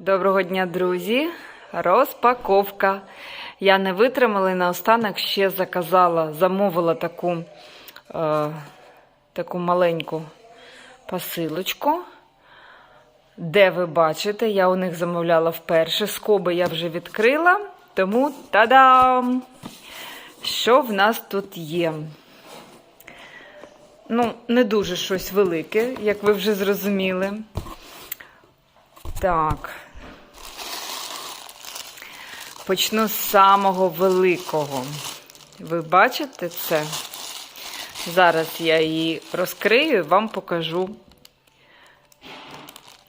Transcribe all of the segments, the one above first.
Доброго дня, друзі! Розпаковка. Я не витримала і наостанок ще заказала, замовила таку, е, таку маленьку посилочку. Де ви бачите, я у них замовляла вперше. Скоби я вже відкрила. Тому та-дам! Що в нас тут є? Ну, не дуже щось велике, як ви вже зрозуміли. Так. Почну з самого великого. Ви бачите це? Зараз я її розкрию і вам покажу.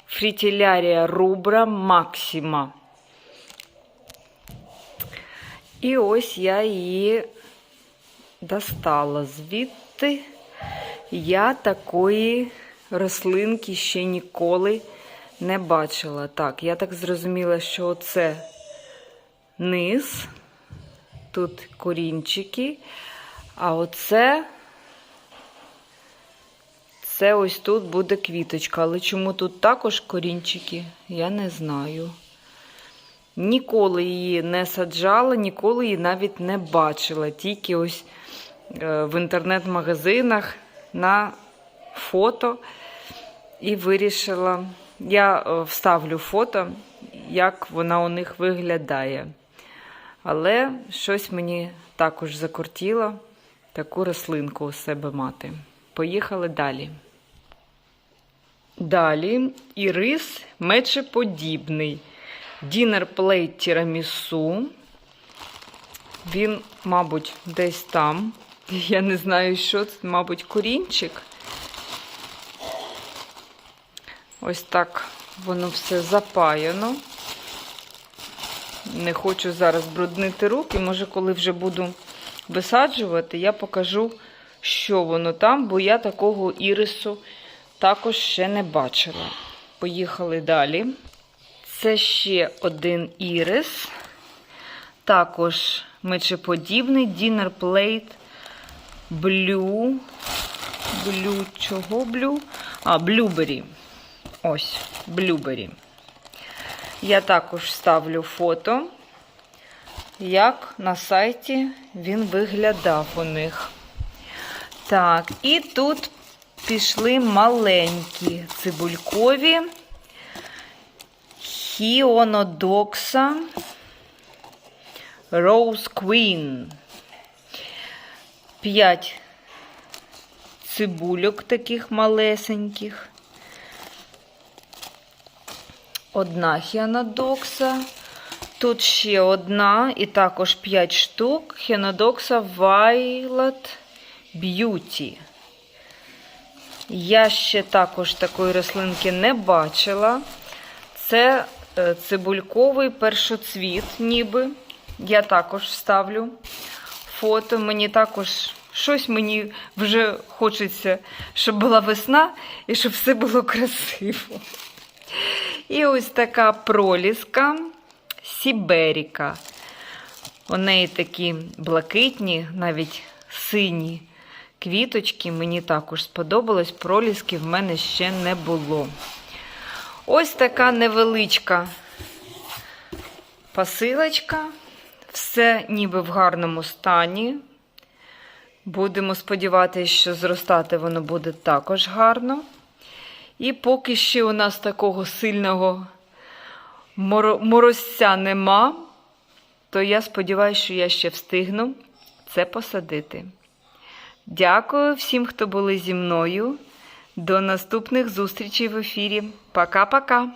Фрітілярія рубра Максима. І ось я її достала звідти. Я такої рослинки ще ніколи не бачила. Так, я так зрозуміла, що оце низ, тут корінчики, а оце це ось тут буде квіточка. Але чому тут також корінчики, я не знаю. Ніколи її не саджала, ніколи її навіть не бачила. Тільки ось е, в інтернет-магазинах на фото і вирішила. Я е, вставлю фото, як вона у них виглядає. Але щось мені також закортіло таку рослинку у себе мати. Поїхали далі. Далі ірис мечеподібний. Дінер плейт тірамісу. Він, мабуть, десь там. Я не знаю, що це, мабуть, корінчик. Ось так воно все запаяно. Не хочу зараз бруднити руки. Може, коли вже буду висаджувати, я покажу, що воно там, бо я такого ірису також ще не бачила. Поїхали далі. Це ще один ірис. Також мечеподібний Dinner Plate Blue. Блю, чого блю? А, блюбері. Ось, блюбері. Я також ставлю фото, як на сайті він виглядав у них. Так, і тут пішли маленькі цибулькові Хіонодокса Rose Queen. П'ять цибульок таких малесеньких. Одна хіанодокса. Тут ще одна, і також 5 штук. Хіанодокса Violet Beauty. Я ще також такої рослинки не бачила. Це е, цибульковий першоцвіт, ніби. Я також вставлю фото. Мені також щось мені вже хочеться, щоб була весна і щоб все було красиво. І ось така проліска Сіберіка. У неї такі блакитні, навіть сині квіточки. Мені також сподобалось. Проліски в мене ще не було. Ось така невеличка посилочка. Все ніби в гарному стані. Будемо сподіватися, що зростати воно буде також гарно. І поки ще у нас такого сильного морозця нема, то я сподіваюся, що я ще встигну це посадити. Дякую всім, хто були зі мною. До наступних зустрічей в ефірі. Пока-пока!